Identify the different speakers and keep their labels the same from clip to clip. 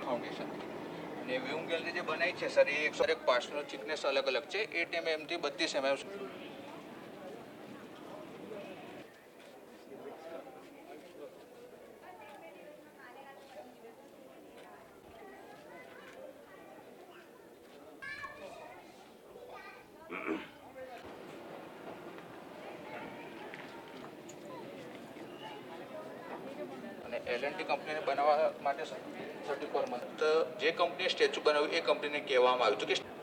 Speaker 1: ફાઉન્ડેશનથી અને વ્યુમ ગેલરી જે બનાવી છે સર એ એકસો એક પાર્ટ્સનો ચિકનેસ અલગ અલગ છે એટ એમએમથી બત્રીસ એમએમ અને એલ એન્ડ ટી કંપનીને બનાવવા માટે ફોર મંથ જે કંપનીએ સ્ટેચ્યુ બનાવ્યું, એ કંપનીને કહેવામાં આવ્યું હતું કે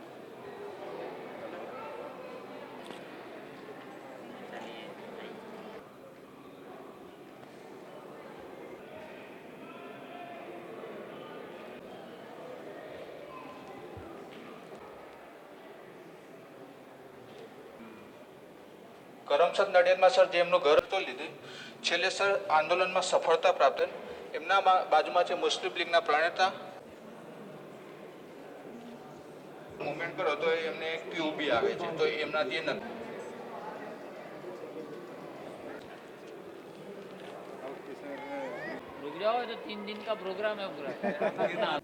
Speaker 1: કરમસદ નડિયાદમાં સર જે એમનું ઘર તો લીધું છેલ્લે સર આંદોલનમાં સફળતા પ્રાપ્ત થઈ. એમના બા- બાજુમાં છે મુસ્લિમ લીગના પ્રણેતા મુવમેન્ટ કરો તો એમને ક્યુબી આવે છે તો એમનાથી એ નથી
Speaker 2: रुक जाओ ये तो तीन दिन का प्रोग्राम है पूरा